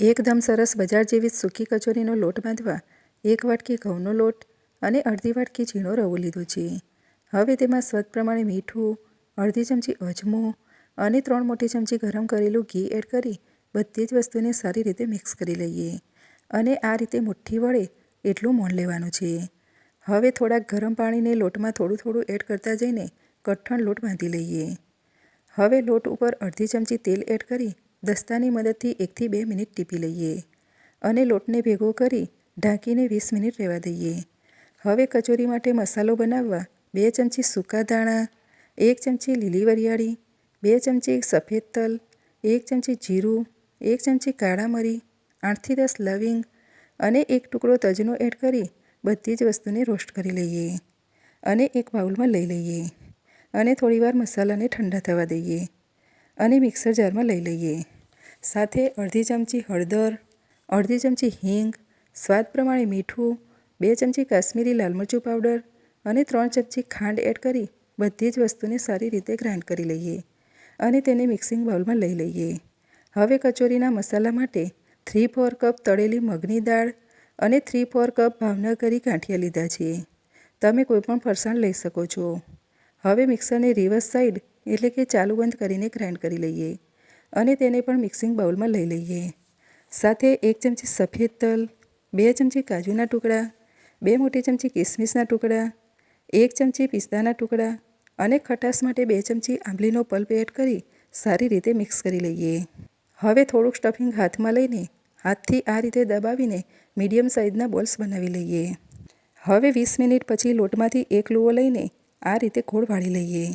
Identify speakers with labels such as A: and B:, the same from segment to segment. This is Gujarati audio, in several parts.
A: એકદમ સરસ બજાર જેવી સૂકી કચોરીનો લોટ બાંધવા, એક વાટકી ઘઉંનો લોટ અને અડધી વાટકી ઝીણો રવો લીધો છે. હવે તેમાં સ્વાદ પ્રમાણે મીઠું, અડધી ચમચી અજમો અને ત્રણ મોટી ચમચી ગરમ કરેલું ઘી એડ કરી બધી જ વસ્તુને સારી રીતે મિક્સ કરી લઈએ અને આ રીતે મુઠ્ઠી વળે એટલું મોણ લેવાનું છે. હવે થોડાક ગરમ પાણીને લોટમાં થોડું થોડું એડ કરતા જઈને કઠણ લોટ બાંધી લઈએ. હવે લોટ ઉપર અડધી ચમચી તેલ એડ કરી દસ્તાની મદદથી એકથી બે મિનિટ ટીપી લઈએ અને લોટને ભેગો કરી ઢાંકીને વીસ મિનિટ રહેવા દઈએ. હવે કચોરી માટે મસાલો બનાવવા બે ચમચી સૂકા દાણા એક ચમચી લીલી વરિયાળી, બે ચમચી સફેદ તલ, એક ચમચી જીરું, એક ચમચી કાળા મરી, આઠથી દસ લવિંગ અને એક ટુકડો તજનો એડ કરી બધી જ વસ્તુને રોસ્ટ કરી લઈએ અને એક બાઉલમાં લઈ લઈએ અને થોડીવાર મસાલાને ઠંડા થવા દઈએ. અને મિક્સર જારમાં લઈ લઈએ. સાથે અડધી ચમચી હળદર, અડધી ચમચી હિંગ, સ્વાદ પ્રમાણે મીઠું, બે ચમચી કાશ્મીરી લાલ મરચું પાવડર અને ત્રણ ચમચી ખાંડ એડ કરી બધી જ વસ્તુને સારી રીતે ગ્રાઇન્ડ કરી લઈએ અને તેને મિક્સિંગ બાઉલમાં લઈ લઈએ. હવે કચોરીના મસાલા માટે થ્રી ફોર કપ તળેલી મગની દાળ અને થ્રી ફોર કપ ભાવનગરી ગાંઠિયા લીધા છે તમે કોઈપણ ફરસાણ લઈ શકો છો. હવે મિક્સરને રિવર્સ સાઈડ એટલે કે ચાલુ બંધ કરીને ગ્રાઇન્ડ કરી લઈએ અને તેને પણ મિક્સિંગ બાઉલમાં લઈ લઈએ. સાથે એક ચમચી સફેદ તલ, બે ચમચી કાજુના ટુકડા, બે મોટી ચમચી કિસમિસના ટુકડા, એક ચમચી પિસ્તાના ટુકડા અને ખટાશ માટે બે ચમચી આંબલીનો પલ્પ એડ કરી સારી રીતે મિક્સ કરી લઈએ. હવે થોડુંક સ્ટફિંગ હાથમાં લઈને હાથથી આ રીતે દબાવીને મીડિયમ સાઇઝના બોલ્સ બનાવી લઈએ. હવે વીસ મિનિટ પછી લોટમાંથી એક લૂવો લઈને આ રીતે ખોળ વાળી લઈએ.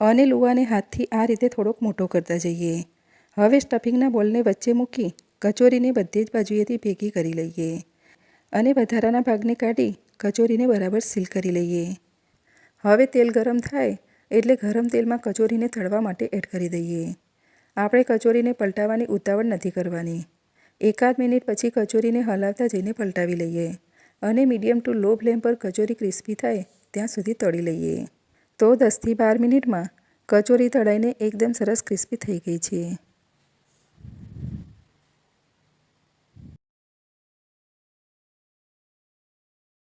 A: અને લુવાને હાથથી આ રીતે થોડોક મોટો કરતા જઈએ. હવે સ્ટફિંગના બોલને વચ્ચે મૂકી કચોરીને બધી જ બાજુએથી ભેગી કરી લઈએ અને વધારાના ભાગને કાઢી કચોરીને બરાબર સીલ કરી લઈએ. હવે તેલ ગરમ થાય એટલે ગરમ તેલમાં કચોરીને તળવા માટે એડ કરી દઈએ. આપણે કચોરીને પલટાવવાની ઉતાવળ નથી કરવાની. એકાદ મિનિટ પછી કચોરીને હલાવતા જઈને પલટાવી લઈએ અને મીડિયમ ટુ લો ફ્લેમ પર કચોરી ક્રિસ્પી થાય ત્યાં સુધી તળી લઈએ. તો દસથી બાર મિનિટમાં કચોરી તળાઈને એકદમ સરસ ક્રિસ્પી થઈ ગઈ છે.